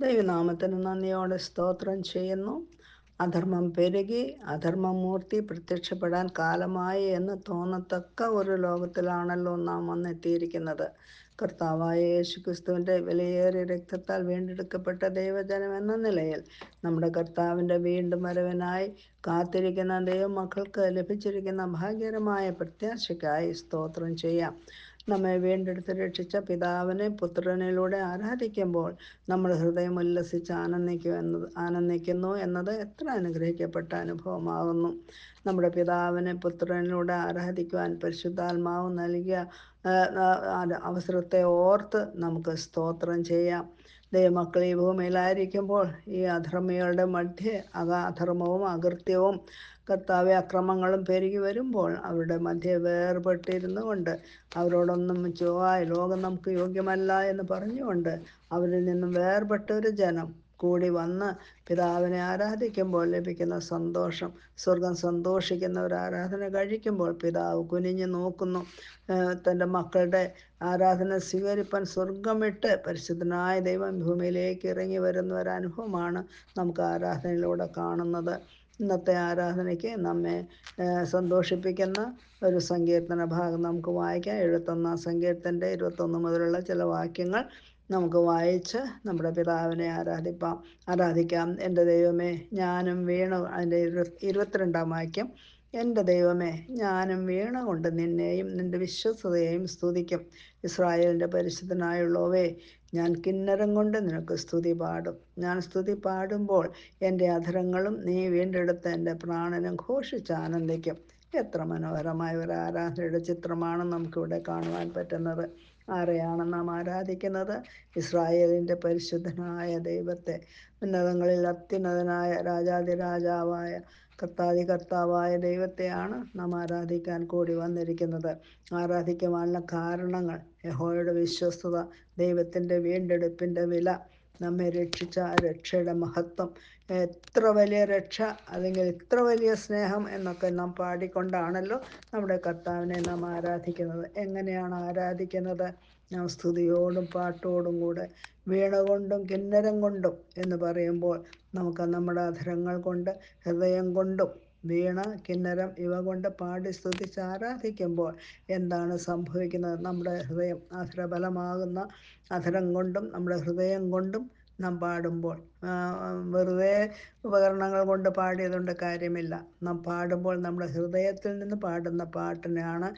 ദൈവനാമത്തിന് നന്ദിയോടെ സ്തോത്രം ചെയ്യുന്നു. അധർമ്മം പെരുകി അധർമ്മം മൂർത്തി പ്രത്യക്ഷപ്പെടാൻ കാലമായി എന്ന് തോന്നത്തക്ക ഒരു ലോകത്തിലാണല്ലോ നാം വന്നെത്തിയിരിക്കുന്നത്. കർത്താവായ യേശു ക്രിസ്തുവിന്റെ വിലയേറിയ രക്തത്താൽ വീണ്ടെടുക്കപ്പെട്ട ദൈവജനം എന്ന നിലയിൽ നമ്മുടെ കർത്താവിന്റെ വീണ്ടും വരവിനായി കാത്തിരിക്കുന്ന ദൈവമക്കൾക്ക് ലഭിച്ചിരിക്കുന്ന ഭാഗ്യകരമായ പ്രത്യാശയ്ക്കായി സ്തോത്രം ചെയ്യാം. നമ്മെ വീണ്ടെടുത്ത് രക്ഷിച്ച പിതാവിനെ പുത്രനിലൂടെ ആരാധിക്കുമ്പോൾ നമ്മൾ ഹൃദയം ഉല്ലസിച്ച് ആനന്ദിക്കും എന്നത് ആനന്ദിക്കുന്നു എന്നത് എത്ര അനുഗ്രഹിക്കപ്പെട്ട അനുഭവമാകുന്നു. നമ്മുടെ പിതാവിനെ പുത്രനിലൂടെ ആരാധിക്കുവാൻ പരിശുദ്ധാത്മാവ് നൽകിയ അവസരത്തെ ഓർത്ത് നമുക്ക് സ്തോത്രം ചെയ്യാം. ദൈവമക്കൾ ഈ ഭൂമിയിലായിരിക്കുമ്പോൾ ഈ അധർമ്മികളുടെ മധ്യേ അധർമ്മവും അകൃത്യവും കർത്താവ് അക്രമങ്ങളും പെരുകി വരുമ്പോൾ അവരുടെ മധ്യ വേർപെട്ടിരുന്നു കൊണ്ട് അവരോടൊന്നും ചൊവ്വായ ലോകം നമുക്ക് യോഗ്യമല്ല എന്ന് പറഞ്ഞുകൊണ്ട് അവരിൽ നിന്നും വേർപെട്ട ഒരു ജനം കൂടി വന്ന് പിതാവിനെ ആരാധിക്കുമ്പോൾ ലഭിക്കുന്ന സന്തോഷം സ്വർഗം സന്തോഷിക്കുന്ന ഒരു ആരാധന കഴിക്കുമ്പോൾ പിതാവ് കുനിഞ്ഞു നോക്കുന്നു. തന്റെ മക്കളുടെ ആരാധന സ്വീകരിപ്പാൻ സ്വർഗമിട്ട് പരിശുദ്ധനായ ദൈവം ഭൂമിയിലേക്ക് ഇറങ്ങി വരുന്ന ഒരു അനുഭവമാണ് നമുക്ക് ആരാധനയിലൂടെ കാണുന്നത്. ഇന്നത്തെ ആരാധനയ്ക്ക് നമ്മെ സന്തോഷിപ്പിക്കുന്ന ഒരു സങ്കീർത്തന ഭാഗം നമുക്ക് വായിക്കാം. എഴുപത്തൊന്നാം സങ്കീർത്തന്റെ ഇരുപത്തൊന്ന് മുതലുള്ള ചില വാക്യങ്ങൾ നമുക്ക് വായിച്ച് നമ്മുടെ പിതാവിനെ ആരാധിപ്പാം ആരാധിക്കാം. എന്റെ ദൈവമേ ഞാനും വീണ. അതിന്റെ ഇരുപത്തിരണ്ടാം വാക്യം. എന്റെ ദൈവമേ ഞാനും വീണ കൊണ്ട് നിന്നെയും നിന്റെ വിശ്വസതയെയും സ്തുതിക്കും. ഇസ്രായേലിന്റെ പരിശുദ്ധനായുള്ളവേ ഞാൻ കിന്നരം കൊണ്ട് നിനക്ക് സ്തുതി പാടും. ഞാൻ സ്തുതി പാടുമ്പോൾ എന്റെ അധരങ്ങളും നീ വീണ്ടെടുത്ത എന്റെ പ്രാണനും ഘോഷിച്ച് ആനന്ദിക്കും. എത്ര മനോഹരമായ ഒരു ആരാധനയുടെ ചിത്രമാണ് നമുക്കിവിടെ കാണുവാൻ പറ്റുന്നത്. ആരെയാണ് നാം ആരാധിക്കുന്നത്? ഇസ്രായേലിന്റെ പരിശുദ്ധനായ ദൈവത്തെ. ഉന്നതങ്ങളിൽ അത്യുന്നതനായ രാജാതിരാജാവായ കർത്താതി കർത്താവായ ദൈവത്തെയാണ് നാം ആരാധിക്കാൻ കൂടി വന്നിരിക്കുന്നത്. ആരാധിക്കുവാനുള്ള കാരണങ്ങൾ യഹോയുടെ വിശ്വസ്തത ദൈവത്തിന്റെ വീണ്ടെടുപ്പിന്റെ വില നമ്മെ രക്ഷിച്ച ആ രക്ഷയുടെ മഹത്വം. എത്ര വലിയ രക്ഷ അല്ലെങ്കിൽ ഇത്ര വലിയ സ്നേഹം എന്നൊക്കെ നാം പാടിക്കൊണ്ടാണല്ലോ നമ്മുടെ കർത്താവിനെ നാം ആരാധിക്കുന്നത്. എങ്ങനെയാണ് ആരാധിക്കുന്നത്? നാം സ്തുതിയോടും പാട്ടോടും കൂടെ വീണ കൊണ്ടും കിന്നരം കൊണ്ടും എന്ന് പറയുമ്പോൾ നമുക്ക് നമ്മുടെ അധരങ്ങൾ കൊണ്ട് ഹൃദയം കൊണ്ടും വീണ കിന്നരം ഇവ കൊണ്ട് പാടി സ്തുതിച്ച് ആരാധിക്കുമ്പോൾ എന്താണ് സംഭവിക്കുന്നത്? നമ്മുടെ ഹൃദയം അധരബലമാകുന്ന അധരം കൊണ്ടും നമ്മുടെ ഹൃദയം കൊണ്ടും നാം പാടുമ്പോൾ വെറുതെ ഉപകരണങ്ങൾ കൊണ്ട് പാടിയതുകൊണ്ട് കാര്യമില്ല. നാം പാടുമ്പോൾ നമ്മുടെ ഹൃദയത്തിൽ നിന്ന് പാടുന്ന പാട്ടിനാണ്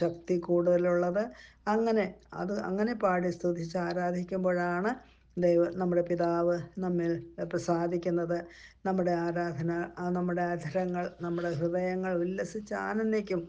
ശക്തി കൂടുതലുള്ളത്. അങ്ങനെ അത് അങ്ങനെ പാടി സ്തുതിച്ച് ആരാധിക്കുമ്പോഴാണ് ദൈവ നമ്മുടെ പിതാവ് നമ്മിൽ പ്രസാദിക്കുന്നത്. നമ്മുടെ ആരാധന നമ്മുടെ അധരങ്ങൾ നമ്മുടെ ഹൃദയങ്ങൾ ഉല്ലസിച്ച് ആനന്ദിക്കും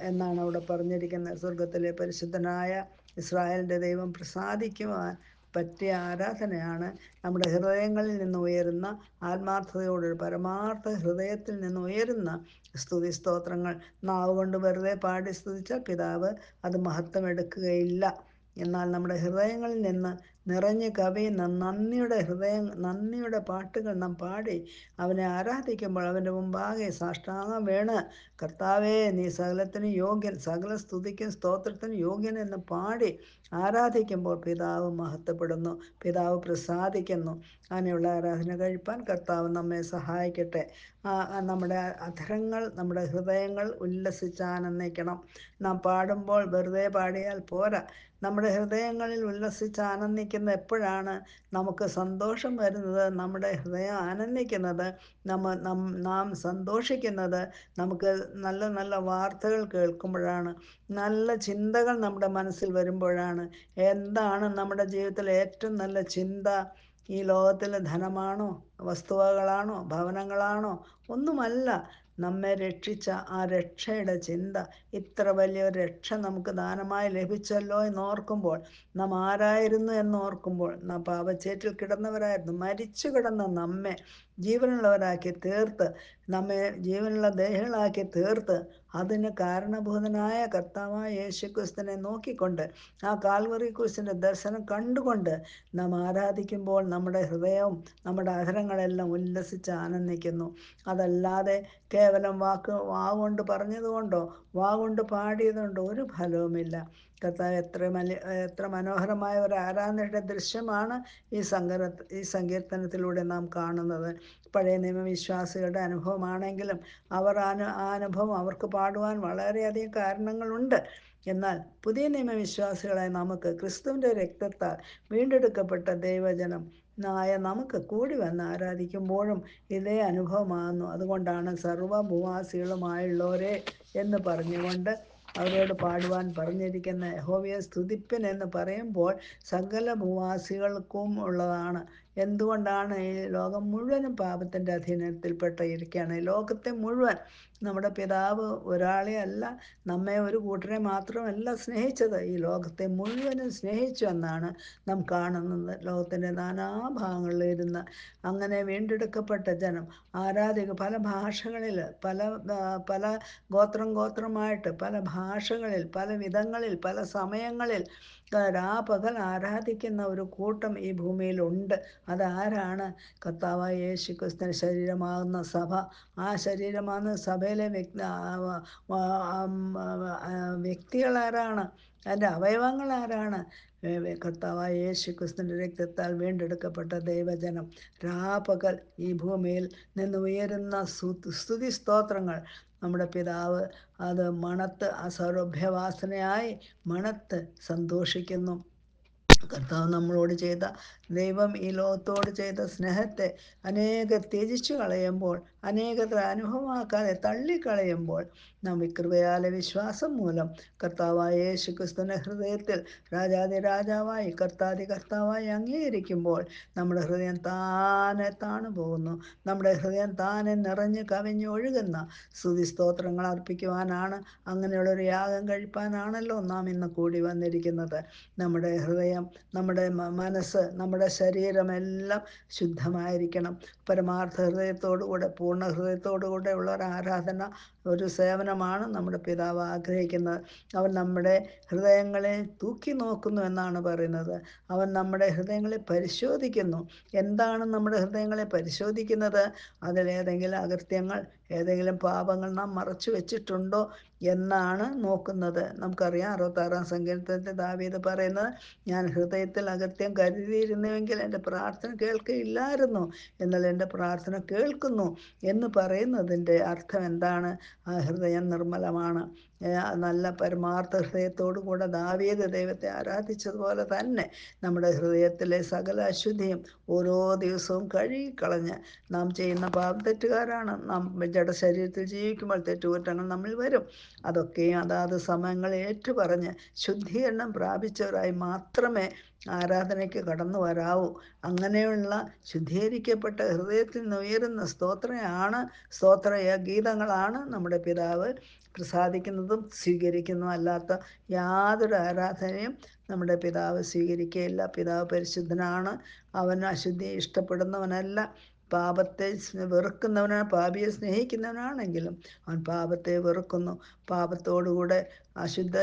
എന്നാണ് അവിടെ പറഞ്ഞിരിക്കുന്നത്. സ്വർഗത്തിലെ പരിശുദ്ധനായ ഇസ്രായേലിന്റെ ദൈവം പ്രസാദിക്കുവാൻ പറ്റിയ ആരാധനയാണ്. നമ്മുടെ ഹൃദയങ്ങളിൽ നിന്ന് ഉയരുന്ന ആത്മാർത്ഥതയോടൊരു പരമാർത്ഥ ഹൃദയത്തിൽ നിന്ന് ഉയരുന്ന സ്തുതി സ്തോത്രങ്ങൾ. നാവ് കൊണ്ട് വെറുതെ പാടി സ്തുതിച്ച പിതാവ് അത് മഹത്വം എടുക്കുകയില്ല. എന്നാൽ നമ്മുടെ ഹൃദയങ്ങളിൽ നിന്ന് നിറഞ്ഞു കവിയുന്ന നന്ദിയുടെ ഹൃദയം നന്ദിയുടെ പാട്ടുകൾ നാം പാടി അവനെ ആരാധിക്കുമ്പോൾ അവന്റെ മുമ്പാകെ സാഷ്ടാംഗം വീണ് കർത്താവേ നീ സകലത്തിനും യോഗ്യൻ സകല സ്തുതിക്കും സ്തോത്രത്തിനും യോഗ്യൻ എന്ന് പാടി ആരാധിക്കുമ്പോൾ പിതാവ് മഹത്വപ്പെടുന്നു പിതാവ് പ്രസാദിക്കുന്നു. അങ്ങനെയുള്ള ആരാധന കഴിപ്പാൻ കർത്താവ് നമ്മെ സഹായിക്കട്ടെ. നമ്മുടെ അധരങ്ങൾ നമ്മുടെ ഹൃദയങ്ങൾ ഉല്ലസിച്ച് ആനന്ദിക്കണം നാം പാടുമ്പോൾ വെറുതെ പാടിയാൽ പോരാ. നമ്മുടെ ഹൃദയങ്ങളിൽ ഉല്ലസിച്ച് ആനന്ദിക്കുന്ന എപ്പോഴാണ് നമുക്ക് സന്തോഷം വരുന്നത്? നമ്മുടെ ഹൃദയം ആനന്ദിക്കുന്നത് നമ്മ നാം സന്തോഷിക്കുന്നത് നമുക്ക് നല്ല നല്ല വാർത്തകൾ കേൾക്കുമ്പോഴാണ് നല്ല ചിന്തകൾ നമ്മുടെ മനസ്സിൽ വരുമ്പോഴാണ് എന്താണ് നമ്മുടെ ജീവിതത്തിലെ ഏറ്റവും നല്ല ചിന്ത? ഈ ലോകത്തിലെ ധനമാണോ? വസ്തുവകളാണോ? ഭവനങ്ങളാണോ? ഒന്നുമല്ല. നമ്മെ രക്ഷിച്ച ആ രക്ഷയുടെ ചിന്ത ഇത്ര വലിയൊരു രക്ഷ നമുക്ക് ദാനമായി ലഭിച്ചല്ലോ എന്ന് ഓർക്കുമ്പോൾ നാം ആരായിരുന്നു എന്ന് ഓർക്കുമ്പോൾ നാം പാപച്ചേറ്റിൽ കിടന്നവരായിരുന്നു. മരിച്ചു കിടന്ന നമ്മെ ജീവനുള്ളവരാക്കി തീർത്ത് നമ്മെ ജീവനുള്ള ദേഹികളാക്കി തീർത്ത് അതിന് കാരണഭൂതനായ കർത്താവായ യേശുക്രിസ്തുവിനെ നോക്കിക്കൊണ്ട് ആ കാൽവറി ക്രിസ്തുവിന്റെ ദർശനം കണ്ടുകൊണ്ട് നാം ആരാധിക്കുമ്പോൾ നമ്മുടെ ഹൃദയവും നമ്മുടെ അധരങ്ങളെല്ലാം ഉല്ലസിച്ച് ആനന്ദിക്കുന്നു. അതല്ലാതെ കേവലം വാക്ക് വാ കൊണ്ട് പറഞ്ഞതുകൊണ്ടോ വാ കൊണ്ട് പാടിയതുകൊണ്ടോ ഒരു ഫലവുമില്ല. കർത്താവ് എത്ര മല എത്ര മനോഹരമായ ഒരു ആരാധനയുടെ ദൃശ്യമാണ് ഈ സങ്കര ഈ സങ്കീർത്തനത്തിലൂടെ നാം കാണുന്നത്. പഴയ നിയമവിശ്വാസികളുടെ അനുഭവമാണെങ്കിലും അവർ ആ അനുഭവം അവർക്ക് പാടുവാൻ വളരെയധികം കാരണങ്ങളുണ്ട്. എന്നാൽ പുതിയ നിയമവിശ്വാസികളായ നമുക്ക് ക്രിസ്തുവിന്റെ രക്തത്താൽ വീണ്ടെടുക്കപ്പെട്ട ദൈവജനം നായ നമുക്ക് കൂടി വന്ന് ആരാധിക്കുമ്പോഴും ഇതേ അനുഭവമാകുന്നു. അതുകൊണ്ടാണ് സർവഭൂവാസികളുമായുള്ളവരെ എന്ന് പറഞ്ഞുകൊണ്ട് അവരോട് പാടുവാൻ പറഞ്ഞിരിക്കുന്ന യഹോവയെ സ്തുതിപ്പൻ എന്ന് പറയുമ്പോൾ സകല ഭൂവാസികൾക്കും ഉള്ളതാണ്. എന്തുകൊണ്ടാണ് ഈ ലോകം മുഴുവനും പാപത്തിന്റെ അധീനത്തിൽപ്പെട്ട ഇരിക്കുകയാണ്? ലോകത്തെ മുഴുവൻ നമ്മുടെ പിതാവ് ഒരാളെ അല്ല നമ്മെ ഒരു കൂട്ടരെ മാത്രമല്ല സ്നേഹിച്ചത്. ഈ ലോകത്തെ മുഴുവനും സ്നേഹിച്ചു എന്നാണ് നാം കാണുന്നത്. ലോകത്തിന്റെ നാനാഭാഗങ്ങളിലിരുന്ന് അങ്ങനെ വീണ്ടെടുക്കപ്പെട്ട ജനം ആരാധിക പല ഭാഷകളിൽ പല പല ഗോത്രം ഗോത്രമായിട്ട് പല ഭാഷകളിൽ പല വിധങ്ങളിൽ പല സമയങ്ങളിൽ രാപകൽ ആരാധിക്കുന്ന ഒരു കൂട്ടം ഈ ഭൂമിയിലുണ്ട്. അതാരാണ്? കർത്താവായ യേശു ക്രിസ്തു ശരീരമാകുന്ന സഭ. ആ ശരീരമാകുന്ന സഭയിലെ വ്യക്തി വ്യക്തികളാരാണ്? അതിന്റെ അവയവങ്ങൾ ആരാണ് കർത്താവായ യേശു ക്രിസ്തുവിന്റെ രക്തത്താൽ വീണ്ടെടുക്കപ്പെട്ട ദൈവജനം. രാപകൽ ഈ ഭൂമിയിൽ നിന്ന് ഉയരുന്ന സ്തുതി സ്തോത്രങ്ങൾ. നമ്മുടെ പിതാവ് അത് മണത്ത് അസൗരഭ്യവാസനയായി മണത്ത് സന്തോഷിക്കുന്നു. കർത്താവ് നമ്മളോട് ചെയ്ത ദൈവം ഈ ലോകത്തോട് ചെയ്ത സ്നേഹത്തെ അനേക ത്യജിച്ചു കളയുമ്പോൾ അനേകത്ര അനുഭവമാക്കാതെ തള്ളിക്കളയുമ്പോൾ നാം വിക്രവയാല വിശ്വാസം മൂലം കർത്താവായ യേശു ക്രിസ്തുവിന്റെ ഹൃദയത്തിൽ രാജാതി രാജാവായി കർത്താതി കർത്താവായി അംഗീകരിക്കുമ്പോൾ നമ്മുടെ ഹൃദയം താനെ താണു പോകുന്നു. നമ്മുടെ ഹൃദയം താനെ നിറഞ്ഞ് കവിഞ്ഞ് ഒഴുകുന്ന സ്തുതി സ്തോത്രങ്ങൾ അർപ്പിക്കുവാനാണ് അങ്ങനെയുള്ളൊരു യാഗം കഴിപ്പാനാണല്ലോ നാം ഇന്ന് കൂടി വന്നിരിക്കുന്നത്. നമ്മുടെ ഹൃദയം നമ്മുടെ മനസ്സ് നമ്മുടെ ശരീരമെല്ലാം ശുദ്ധമായിരിക്കണം. പരമാർത്ഥ ഹൃദയത്തോടുകൂടെ പൂർണ ഹൃദയത്തോടുകൂടെ ഉള്ള ഒരു ആരാധന ഒരു സേവനമാണ് നമ്മുടെ പിതാവ് ആഗ്രഹിക്കുന്നത്. അവൻ നമ്മുടെ ഹൃദയങ്ങളെ തൂക്കി നോക്കുന്നു എന്നാണ് പറയുന്നത്. അവൻ നമ്മുടെ ഹൃദയങ്ങളെ പരിശോധിക്കുന്നു. എന്താണ് നമ്മുടെ ഹൃദയങ്ങളെ പരിശോധിക്കുന്നത്? അതിലേതെങ്കിലും അകൃത്യങ്ങൾ ഏതെങ്കിലും പാപങ്ങൾ നാം മറച്ചു വെച്ചിട്ടുണ്ടോ എന്നാണ് നോക്കുന്നത്. നമുക്കറിയാം അറുപത്താറാം സങ്കീർത്തനത്തിൽ ദാവീത് പറയുന്നത് ഞാൻ ഹൃദയത്തിൽ അകത്യം കരുതിയിരുന്നുവെങ്കിൽ എന്റെ പ്രാർത്ഥന കേൾക്കില്ലായിരുന്നു എന്നാൽ എന്റെ പ്രാർത്ഥന കേൾക്കുന്നു എന്ന് പറയുന്നതിന്റെ അർത്ഥം എന്താണ്? ആ ഹൃദയം നിർമ്മലമാണ്. നല്ല പരമാർത്ഥ ഹൃദയത്തോടു കൂടെ ദാവീദ് ദൈവത്തെ ആരാധിച്ചതുപോലെ തന്നെ നമ്മുടെ ഹൃദയത്തിലെ സകല അശുദ്ധിയും ഓരോ ദിവസവും കഴുകിക്കളഞ്ഞ് നാം ചെയ്യുന്ന പാപം തെറ്റുകാരാണ്. നാം ജഡശരീരത്തിൽ ജീവിക്കുമ്പോൾ തെറ്റുകുറ്റങ്ങൾ നമ്മൾ വരും. അതൊക്കെയും അതാത് സമയങ്ങൾ ഏറ്റുപറഞ്ഞ് ശുദ്ധീകരണം പ്രാപിച്ചവരായി മാത്രമേ ആരാധനയ്ക്ക് കടന്നു വരാവൂ. അങ്ങനെയുള്ള ശുദ്ധീകരിക്കപ്പെട്ട ഹൃദയത്തിൽ നിന്ന് ഉയരുന്ന സ്തോത്രയാണ് സ്തോത്ര ഗീതങ്ങളാണ് നമ്മുടെ പിതാവ് പ്രസാദിക്കുന്നതും സ്വീകരിക്കുന്നതും അല്ലാത്ത യാതൊരു ആരാധനയും നമ്മുടെ പിതാവ് സ്വീകരിക്കുകയില്ല. പിതാവ് പരിശുദ്ധനാണ്. അവൻ അശുദ്ധി ഇഷ്ടപ്പെടുന്നവനല്ല. പാപത്തെ വെറുക്കുന്നവനാണ് പാപിയെ സ്നേഹിക്കുന്നവനാണെങ്കിലും അവൻ പാപത്തെ വെറുക്കുന്നു. പാപത്തോടുകൂടെ അശുദ്ധ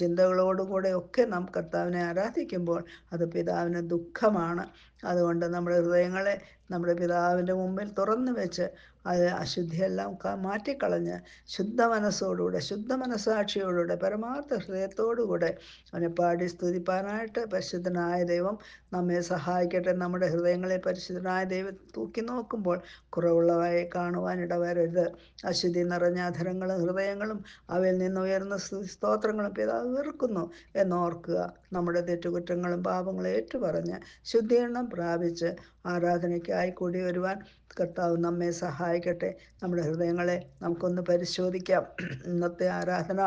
ചിന്തകളോടുകൂടെ ഒക്കെ നാം കർത്താവിനെ ആരാധിക്കുമ്പോൾ അത് പിതാവിന് ദുഃഖമാണ്. അതുകൊണ്ട് നമ്മുടെ ഹൃദയങ്ങളെ നമ്മുടെ പിതാവിന്റെ മുമ്പിൽ തുറന്നു വെച്ച് അത് അശുദ്ധിയെല്ലാം മാറ്റിക്കളഞ്ഞ് ശുദ്ധ മനസ്സോടുകൂടെ ശുദ്ധ മനസ്സാക്ഷിയോടുകൂടെ പരമാർത്ഥ ഹൃദയത്തോടുകൂടെ അവനെ പാടി സ്തുതിപ്പാനായിട്ട് പരിശുദ്ധനായ ദൈവം നമ്മെ സഹായിക്കട്ടെ. നമ്മുടെ ഹൃദയങ്ങളെ പരിശുദ്ധനായ ദൈവം തൂക്കി നോക്കുമ്പോൾ കുറവുള്ളവയെ കാണുവാൻ ഇടവരരുത്. അശുദ്ധി നിറഞ്ഞ അധരങ്ങളും ഹൃദയങ്ങളും അവയിൽ നിന്ന് ഉയർന്ന സ്തോത്രങ്ങളും പിതാവ് വെറുക്കുന്നു എന്നോർക്കുക. നമ്മുടെ തെറ്റുകുറ്റങ്ങളും പാപങ്ങളും ഏറ്റുപറഞ്ഞ് ശുദ്ധീകരണം പ്രാപിച്ച് ആരാധനയ്ക്കായി കൂടി വരുവാൻ കർത്താവ് നമ്മെ സഹായിക്കട്ടെ. നമ്മുടെ ഹൃദയങ്ങളെ നമുക്കൊന്ന് പരിശോധിക്കാം. ഇന്നത്തെ ആരാധന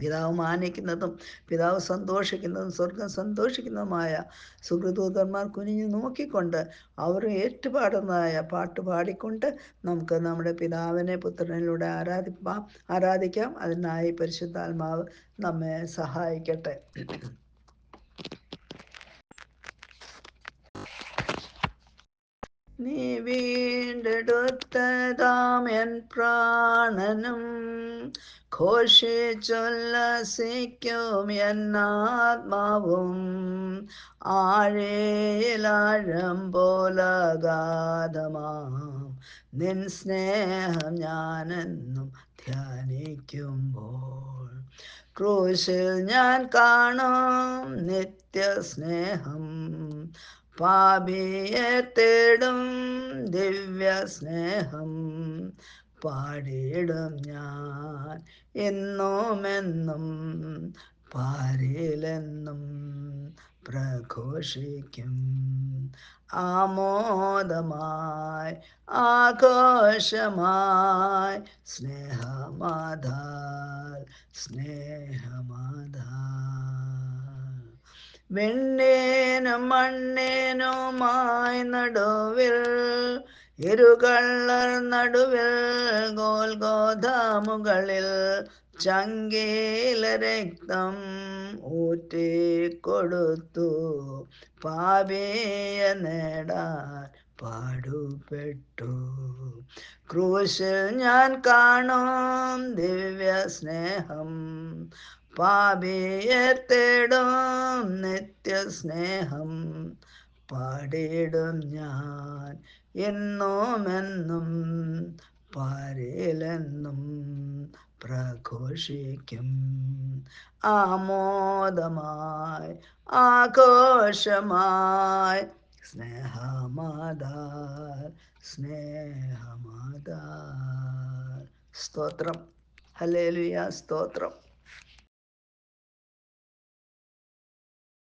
പിതാവ് മാനിക്കുന്നതും പിതാവ് സന്തോഷിക്കുന്നതും സ്വർഗം സന്തോഷിക്കുന്നതുമായ സുഹൃദൂതന്മാർ കുനിഞ്ഞു നോക്കിക്കൊണ്ട് അവർ ഏറ്റുപാടുന്നതായ പാട്ട് പാടിക്കൊണ്ട് നമുക്ക് നമ്മുടെ പിതാവിനെ പുത്രനിലൂടെ ആരാധിപ്പാം ആരാധിക്കാം. അതിനായി പരിശുദ്ധാത്മാവ് നമ്മെ സഹായിക്കട്ടെ. നീ വീണ്ടെടുത്തതാം എൻ പ്രാണനും. ഘോഷിച്ചുല്ലസിക്കും എന്നാത്മാവും ആഴേലാഴം പോലഗാധമാം. നിൻ സ്നേഹം ഞാനെന്നും ധ്യാനിക്കുമ്പോൾ ക്രൂശിൽ ഞാൻ കാണും നിത്യസ്നേഹം. പാപിയെ തേടും ദിവ്യ സ്നേഹം പാടിയിടും ഞാൻ എന്നുമെന്നും പാരിലെന്നും പ്രഘോഷിക്കും. ആമോദമായി ആഘോഷമായി സ്നേഹമാധാൽ സ്നേഹമാതാൽ. വെണ്ണേനും മണ്ണേനുമായി നടുവിൽ ഇരുകള്ളർ നടുവിൽ ഗോൽഗോധ മുകളിൽ ചങ്കേല രക്തം ഊറ്റിക്കൊടുത്തു. പാപിയ നേടാൻ പാടുപെട്ടു. ക്രൂശിൽ ഞാൻ കാണും ദിവ്യ സ്നേഹം പാപിയെ തേടും നിത്യസ്നേഹം പാടിയിടും ഞാൻ. എന്നുമെന്നും പാരിലെന്നും പ്രഘോഷിക്കും. ആമോദമായി ആഘോഷമായി സ്നേഹമാതാർ സ്നേഹമാതാർ. സ്തോത്രം. ഹല്ലേലൂയ സ്തോത്രം.